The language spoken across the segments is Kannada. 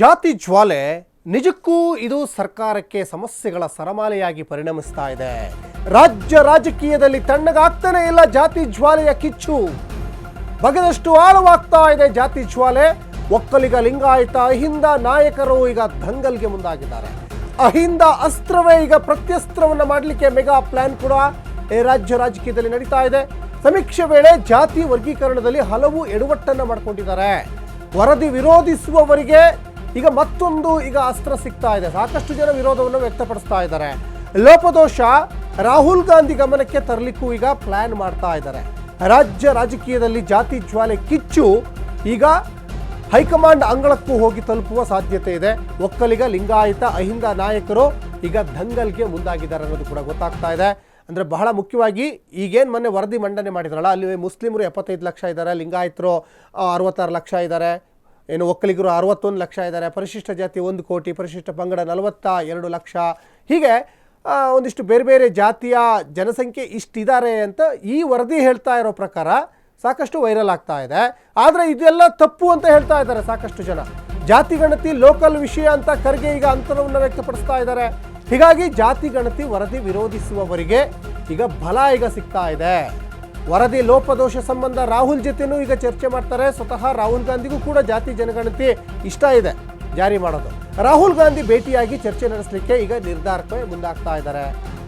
ಜಾತಿ ಜ್ವಾಲೆ ನಿಜಕ್ಕೂ ಇದು ಸರ್ಕಾರಕ್ಕೆ ಸಮಸ್ಯೆಗಳ ಸರಮಾಲೆಯಾಗಿ ಪರಿಣಮಿಸ್ತಾ ಇದೆ. ರಾಜ್ಯ ರಾಜಕೀಯದಲ್ಲಿ ತಣ್ಣಗಾಗ್ತಾನೆ ಇಲ್ಲ ಜಾತಿ ಜ್ವಾಲೆಯ ಕಿಚ್ಚು. ಬಗೆದಷ್ಟು ಆಳವಾಗ್ತಾ ಇದೆ ಜಾತಿ ಜ್ವಾಲೆ. ಒಕ್ಕಲಿಗ ಲಿಂಗಾಯತ, ಅಹಿಂದ ನಾಯಕರು ಈಗ ದಂಗಲ್ಗೆ ಮುಂದಾಗಿದ್ದಾರೆ. ಅಹಿಂದ ಅಸ್ತ್ರವೇ ಈಗ ಪ್ರತ್ಯಸ್ತ್ರವನ್ನು ಮಾಡಲಿಕ್ಕೆ ಮೆಗಾ ಪ್ಲಾನ್ ಕೂಡ ರಾಜ್ಯ ರಾಜಕೀಯದಲ್ಲಿ ನಡೀತಾ ಇದೆ. ಸಮೀಕ್ಷೆ ವೇಳೆ ಜಾತಿ ವರ್ಗೀಕರಣದಲ್ಲಿ ಹಲವು ಎಡವಟ್ಟನ್ನು ಮಾಡ್ಕೊಂಡಿದ್ದಾರೆ. ವರದಿ ವಿರೋಧಿಸುವವರಿಗೆ ಈಗ ಮತ್ತೊಂದು ಈಗ ಅಸ್ತ್ರ ಸಿಗ್ತಾ ಇದೆ. ಸಾಕಷ್ಟು ಜನ ವಿರೋಧವನ್ನು ವ್ಯಕ್ತಪಡಿಸ್ತಾ ಇದ್ದಾರೆ. ಲೋಪದೋಷ ರಾಹುಲ್ ಗಾಂಧಿ ಗಮನಕ್ಕೆ ತರಲಿಕ್ಕೂ ಈಗ ಪ್ಲಾನ್ ಮಾಡ್ತಾ ಇದ್ದಾರೆ. ರಾಜ್ಯ ರಾಜಕೀಯದಲ್ಲಿ ಜಾತಿ ಜ್ವಾಲೆ ಕಿಚ್ಚು ಈಗ ಹೈಕಮಾಂಡ್ ಅಂಗಳಕ್ಕೂ ಹೋಗಿ ತಲುಪುವ ಸಾಧ್ಯತೆ ಇದೆ. ಒಕ್ಕಲಿಗ, ಲಿಂಗಾಯತ, ಅಹಿಂದ ನಾಯಕರು ಈಗ ದಂಗಲ್ಗೆ ಮುಂದಾಗಿದ್ದಾರೆ ಅನ್ನೋದು ಕೂಡ ಗೊತ್ತಾಗ್ತಾ ಇದೆ. ಅಂದರೆ ಬಹಳ ಮುಖ್ಯವಾಗಿ ಈಗೇನು ಮೊನ್ನೆ ವರದಿ ಮಂಡನೆ ಮಾಡಿದ್ರಲ್ಲ ಅಲ್ಲಿ ಮುಸ್ಲಿಮರು ಎಪ್ಪತ್ತೈದು ಲಕ್ಷ ಇದ್ದಾರೆ, ಲಿಂಗಾಯತರು ಅರವತ್ತಾರು ಲಕ್ಷ ಇದ್ದಾರೆ. ಏನು ಒಕ್ಕಲಿಗರು ಅರವತ್ತೊಂದು ಲಕ್ಷ ಇದ್ದಾರೆ. ಪರಿಶಿಷ್ಟ ಜಾತಿ ಒಂದು ಕೋಟಿ, ಪರಿಶಿಷ್ಟ ಪಂಗಡ ನಲವತ್ತ ಎರಡು ಲಕ್ಷ. ಹೀಗೆ ಒಂದಿಷ್ಟು ಬೇರೆ ಬೇರೆ ಜಾತಿಯ ಜನಸಂಖ್ಯೆ ಇಷ್ಟಿದ್ದಾರೆ ಅಂತ ಈ ವರದಿ ಹೇಳ್ತಾ ಇರೋ ಪ್ರಕಾರ ಸಾಕಷ್ಟು ವೈರಲ್ ಆಗ್ತಾ ಇದೆ. ಆದರೆ ಇದೆಲ್ಲ ತಪ್ಪು ಅಂತ ಹೇಳ್ತಾ ಇದ್ದಾರೆ ಸಾಕಷ್ಟು ಜನ. ಜಾತಿ ಗಣತಿ ಲೋಕಲ್ ವಿಷಯ ಅಂತ ಖರ್ಗೆ ಈಗ ಅಂತರವನ್ನು ವ್ಯಕ್ತಪಡಿಸ್ತಾ ಇದ್ದಾರೆ. ಹೀಗಾಗಿ ಜಾತಿ ಗಣತಿ ವರದಿ ವಿರೋಧಿಸುವವರಿಗೆ ಈಗ ಬಲ ಈಗ ಸಿಗ್ತಾ ಇದೆ. ವರದಿ ಲೋಪದೋಷ ಸಂಬಂಧ ರಾಹುಲ್ ಜೊತೆನೂ ಈಗ ಚರ್ಚೆ ಮಾಡ್ತಾರೆ. ಸ್ವತಃ ರಾಹುಲ್ ಗಾಂಧಿಗೂ ಕೂಡ ಜಾತಿ ಜನಗಣತಿ ಇಷ್ಟ ಇದೆ ಜಾರಿ ಮಾಡೋದು. ರಾಹುಲ್ ಗಾಂಧಿ ಭೇಟಿಯಾಗಿ ಚರ್ಚೆ ನಡೆಸಲಿಕ್ಕೆ ಈಗ ನಿರ್ಧಾರಕ್ಕೆ ಮುಂದಾಗ್ತಾ ಇದ್ದಾರೆ.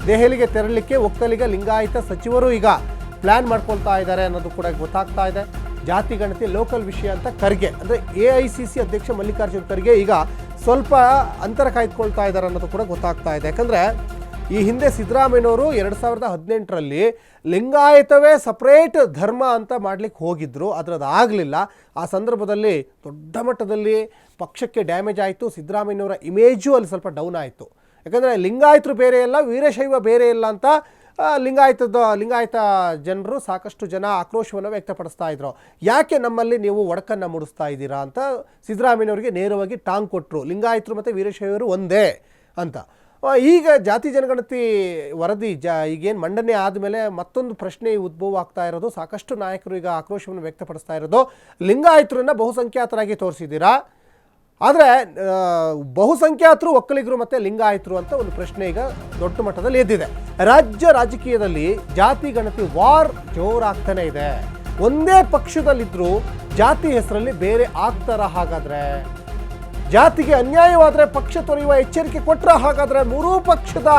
ದೆಹಲಿಗೆ ತೆರಳಲಿಕ್ಕೆ ಒಕ್ಕಲಿಗ ಲಿಂಗಾಯತ ಸಚಿವರು ಈಗ ಪ್ಲಾನ್ ಮಾಡ್ಕೊಳ್ತಾ ಇದ್ದಾರೆ ಅನ್ನೋದು ಕೂಡ ಗೊತ್ತಾಗ್ತಾ ಇದೆ. ಜಾತಿ ಗಣತಿ ಲೋಕಲ್ ವಿಷಯ ಅಂತ ಖರ್ಗೆ, ಅಂದರೆ ಎ ಐ ಸಿ ಸಿ ಅಧ್ಯಕ್ಷ ಮಲ್ಲಿಕಾರ್ಜುನ್ ಖರ್ಗೆ ಈಗ ಸ್ವಲ್ಪ ಅಂತರ ಕಾಯ್ದುಕೊಳ್ತಾ ಇದ್ದಾರೆ ಅನ್ನೋದು ಕೂಡ ಗೊತ್ತಾಗ್ತಾ ಇದೆ. ಯಾಕಂದರೆ ಈ ಹಿಂದೆ ಸಿದ್ದರಾಮಯ್ಯನವರು ಎರಡು ಸಾವಿರದ ಹದಿನೆಂಟರಲ್ಲಿ ಲಿಂಗಾಯತವೇ ಸಪ್ರೇಟ್ ಧರ್ಮ ಅಂತ ಮಾಡ್ಲಿಕ್ಕೆ ಹೋಗಿದ್ದರು ಅದ್ರದ್ದು ಆಗಲಿಲ್ಲ. ಆ ಸಂದರ್ಭದಲ್ಲಿ ದೊಡ್ಡ ಮಟ್ಟದಲ್ಲಿ ಪಕ್ಷಕ್ಕೆ ಡ್ಯಾಮೇಜ್ ಆಯಿತು, ಸಿದ್ದರಾಮಯ್ಯನವರ ಇಮೇಜು ಅಲ್ಲಿ ಸ್ವಲ್ಪ ಡೌನ್ ಆಯಿತು. ಯಾಕಂದರೆ ಲಿಂಗಾಯತರು ಬೇರೆ ಇಲ್ಲ ವೀರಶೈವ ಬೇರೆ ಇಲ್ಲ ಅಂತ ಲಿಂಗಾಯತದ, ಲಿಂಗಾಯತ ಜನರು ಸಾಕಷ್ಟು ಜನ ಆಕ್ರೋಶವನ್ನು ವ್ಯಕ್ತಪಡಿಸ್ತಾ ಇದ್ರು. ಯಾಕೆ ನಮ್ಮಲ್ಲಿ ನೀವು ಒಡಕನ್ನು ಮೂಡಿಸ್ತಾ ಇದ್ದೀರಾ ಅಂತ ಸಿದ್ದರಾಮಯ್ಯನವರಿಗೆ ನೇರವಾಗಿ ಟಾಂಗ್ ಕೊಟ್ಟರು ಲಿಂಗಾಯತರು ಮತ್ತು ವೀರಶೈವರು ಒಂದೇ ಅಂತ. ಈಗ ಜಾತಿ ಜನಗಣತಿ ವರದಿ ಜ, ಈಗೇನು ಮಂಡನೆ ಆದಮೇಲೆ ಮತ್ತೊಂದು ಪ್ರಶ್ನೆ ಉದ್ಭವ ಆಗ್ತಾ ಇರೋದು, ಸಾಕಷ್ಟು ನಾಯಕರು ಈಗ ಆಕ್ರೋಶವನ್ನು ವ್ಯಕ್ತಪಡಿಸ್ತಾ ಇರೋದು. ಲಿಂಗಾಯತರನ್ನು ಬಹುಸಂಖ್ಯಾತರಾಗಿ ತೋರಿಸಿದ್ದೀರಾ? ಆದರೆ ಬಹುಸಂಖ್ಯಾತರು, ಒಕ್ಕಲಿಗರು ಮತ್ತು ಲಿಂಗಾಯತರು ಅಂತ ಒಂದು ಪ್ರಶ್ನೆ ಈಗ ದೊಡ್ಡ ಮಟ್ಟದಲ್ಲಿ ಎದ್ದಿದೆ. ರಾಜ್ಯ ರಾಜಕೀಯದಲ್ಲಿ ಜಾತಿ ಗಣತಿ ವಾರ್ ಜೋರಾಗ್ತಾನೆ ಇದೆ. ಒಂದೇ ಪಕ್ಷದಲ್ಲಿದ್ದರೂ ಜಾತಿ ಹೆಸರಲ್ಲಿ ಬೇರೆ ಆಗ್ತಾರ ಹಾಗಾದ್ರೆ? ಜಾತಿಗೆ ಅನ್ಯಾಯವಾದರೆ ಪಕ್ಷ ತೊರೆಯುವ ಎಚ್ಚರಿಕೆ ಕೊಟ್ಟರೆ ಹಾಗಾದರೆ ಮೂರೂ ಪಕ್ಷದ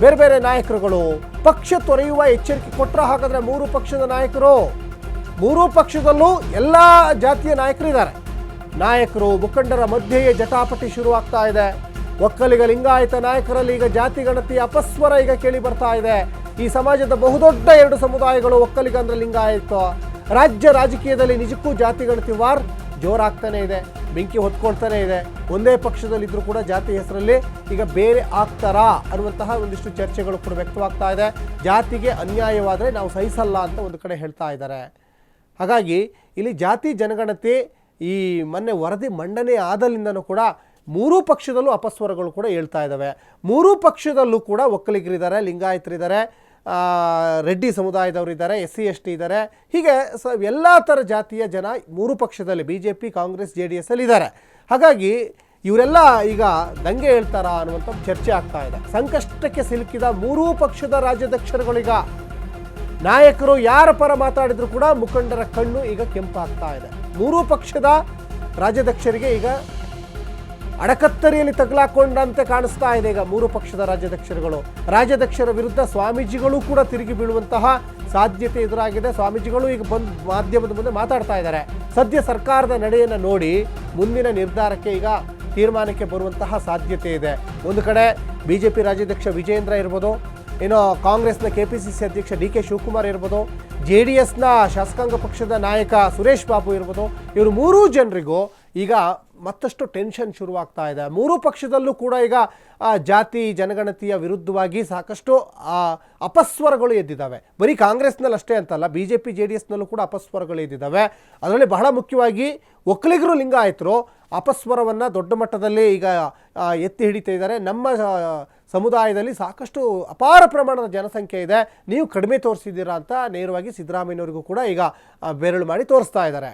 ಬೇರೆ ಬೇರೆ ನಾಯಕರುಗಳು ಪಕ್ಷ ತೊರೆಯುವ ಎಚ್ಚರಿಕೆ ಕೊಟ್ಟರೆ ಹಾಗಾದರೆ ಮೂರು ಪಕ್ಷದ ನಾಯಕರು? ಮೂರೂ ಪಕ್ಷದಲ್ಲೂ ಎಲ್ಲ ಜಾತಿಯ ನಾಯಕರು ಇದ್ದಾರೆ ನಾಯಕರು ಮುಖಂಡರ ಮಧ್ಯೆಯೇ ಜಟಾಪಟಿ ಶುರುವಾಗ್ತಾ ಇದೆ. ಒಕ್ಕಲಿಗ ಲಿಂಗಾಯತ ನಾಯಕರಲ್ಲಿ ಈಗ ಜಾತಿ ಗಣತಿ ಅಪಸ್ವರ ಈಗ ಕೇಳಿ ಬರ್ತಾ ಇದೆ. ಈ ಸಮಾಜದ ಬಹುದೊಡ್ಡ ಎರಡು ಸಮುದಾಯಗಳು ಒಕ್ಕಲಿಗ ಅಂದರೆ ಲಿಂಗಾಯತ. ರಾಜ್ಯ ರಾಜಕೀಯದಲ್ಲಿ ನಿಜಕ್ಕೂ ಜಾತಿ ಗಣತಿ ವಾರ್ ಜೋರಾಗ್ತಾನೆ ಇದೆ, ಬೆಂಕಿ ಹೊತ್ಕೊಳ್ತಾನೆ ಇದೆ. ಒಂದೇ ಪಕ್ಷದಲ್ಲಿದ್ದರೂ ಕೂಡ ಜಾತಿ ಹೆಸರಲ್ಲಿ ಈಗ ಬೇರೆ ಆಗ್ತಾರಾ ಅನ್ನುವಂತಹ ಒಂದಿಷ್ಟು ಚರ್ಚೆಗಳು ಕೂಡ ವ್ಯಕ್ತವಾಗ್ತಾ ಇದೆ. ಜಾತಿಗೆ ಅನ್ಯಾಯವಾದರೆ ನಾವು ಸಹಿಸಲ್ಲ ಅಂತ ಒಂದು ಕಡೆ ಹೇಳ್ತಾ ಇದ್ದಾರೆ. ಹಾಗಾಗಿ ಇಲ್ಲಿ ಜಾತಿ ಜನಗಣತಿ ಈ ಮೊನ್ನೆ ವರದಿ ಮಂಡನೆ ಆದಲಿಂದನೂ ಕೂಡ ಮೂರೂ ಪಕ್ಷದಲ್ಲೂ ಅಪಸ್ವರಗಳು ಕೂಡ ಹೇಳ್ತಾ ಇದ್ದಾವೆ. ಮೂರೂ ಪಕ್ಷದಲ್ಲೂ ಕೂಡ ಒಕ್ಕಲಿಗರಿದ್ದಾರೆ, ಲಿಂಗಾಯತರಿದ್ದಾರೆ. ರೆಡ್ಡಿ ಸಮುದಾಯದವರು ಇದ್ದಾರೆ ಎಸ್ ಸಿ ಎಸ್ ಟಿ ಇದ್ದಾರೆ. ಹೀಗೆ ಸ, ಎಲ್ಲ ಥರ ಜಾತಿಯ ಜನ ಮೂರು ಪಕ್ಷದಲ್ಲಿ B J P Congress, J D ಎಸ್ಸಲ್ಲಿ ಇದ್ದಾರೆ. ಹಾಗಾಗಿ ಇವರೆಲ್ಲ ಈಗ ದಂಗೆ ಹೇಳ್ತಾರಾ ಅನ್ನುವಂಥ ಚರ್ಚೆ ಆಗ್ತಾ ಇದೆ. ಸಂಕಷ್ಟಕ್ಕೆ ಸಿಲುಕಿದ ಮೂರೂ ಪಕ್ಷದ ರಾಜ್ಯಾಧ್ಯಕ್ಷರುಗಳೀಗ ನಾಯಕರು ಯಾರ ಪರ ಮಾತಾಡಿದ್ರು ಕೂಡ ಮುಖಂಡರ ಕಣ್ಣು ಈಗ ಕೆಂಪಾಗ್ತಾ ಇದೆ. ಮೂರೂ ಪಕ್ಷದ ರಾಜ್ಯಾಧ್ಯಕ್ಷರಿಗೆ ಈಗ ಅಡಕತ್ತರಿಯಲ್ಲಿ ತಗಲಾಕೊಂಡಂತೆ ಕಾಣಿಸ್ತಾ ಇದೆ. ಈಗ ಮೂರು ಪಕ್ಷದ ರಾಜ್ಯಾಧ್ಯಕ್ಷರುಗಳು. ರಾಜ್ಯಾಧ್ಯಕ್ಷರ ವಿರುದ್ಧ ಸ್ವಾಮೀಜಿಗಳು ಕೂಡ ತಿರುಗಿ ಬೀಳುವಂತಹ ಸಾಧ್ಯತೆ ಎದುರಾಗಿದೆ. ಸ್ವಾಮೀಜಿಗಳು ಈಗ ಬಂದು ಮಾಧ್ಯಮದ ಮುಂದೆ ಮಾತಾಡ್ತಾ ಇದ್ದಾರೆ. ಸದ್ಯ ಸರ್ಕಾರದ ನಡೆಯನ್ನು ನೋಡಿ ಮುಂದಿನ ನಿರ್ಧಾರಕ್ಕೆ ಈಗ ತೀರ್ಮಾನಕ್ಕೆ ಬರುವಂತಹ ಸಾಧ್ಯತೆ ಇದೆ. ಒಂದು ಕಡೆ ಬಿ ಜೆ ಪಿ ರಾಜ್ಯಾಧ್ಯಕ್ಷ ವಿಜೇಂದ್ರ ಇರ್ಬೋದು ಏನೋ ಕಾಂಗ್ರೆಸ್ನ ಕೆ ಪಿ ಸಿ ಸಿ ಅಧ್ಯಕ್ಷ ಡಿ ಕೆ ಶಿವಕುಮಾರ್ ಇರ್ಬೋದು, ಜೆ ಡಿ ಎಸ್ನ ಶಾಸಕಾಂಗ ಪಕ್ಷದ ನಾಯಕ ಸುರೇಶ್ ಬಾಬು ಇರ್ಬೋದು. ಇವರು ಮೂರೂ ಜನರಿಗೂ ಈಗ ಮತ್ತಷ್ಟು ಟೆನ್ಷನ್ ಶುರುವಾಗ್ತಾ ಇದೆ. ಮೂರು ಪಕ್ಷದಲ್ಲೂ ಕೂಡ ಈಗ ಜಾತಿ, ಜನಗಣತಿಯ ವಿರುದ್ಧವಾಗಿ ಸಾಕಷ್ಟು ಅಪಸ್ವರಗಳು ಎದ್ದಿದ್ದಾವೆ. ಬರೀ ಕಾಂಗ್ರೆಸ್ನಲ್ಲಿ ಅಷ್ಟೇ ಅಂತಲ್ಲ B J P J D ಎಸ್ನಲ್ಲೂ ಕೂಡ ಅಪಸ್ವರಗಳು ಎದ್ದಿದ್ದಾವೆ. ಅದರಲ್ಲಿ ಬಹಳ ಮುಖ್ಯವಾಗಿ ಒಕ್ಕಲಿಗರು ಲಿಂಗಾಯತರು ಅಪಸ್ವರವನ್ನು ದೊಡ್ಡ ಮಟ್ಟದಲ್ಲಿ ಈಗ ಎತ್ತಿ ಹಿಡಿತಾ ಇದ್ದಾರೆ. ನಮ್ಮ ಸಮುದಾಯದಲ್ಲಿ ಸಾಕಷ್ಟು ಅಪಾರ ಪ್ರಮಾಣದ ಜನಸಂಖ್ಯೆ ಇದೆ. ನೀವು ಕಡಿಮೆ ತೋರಿಸಿದ್ದೀರಾ ಅಂತ ನೇರವಾಗಿ ಸಿದ್ದರಾಮಯ್ಯನವರಿಗೂ ಕೂಡ ಈಗ ಬೆರಳು ಮಾಡಿ ತೋರಿಸ್ತಾ ಇದ್ದಾರೆ.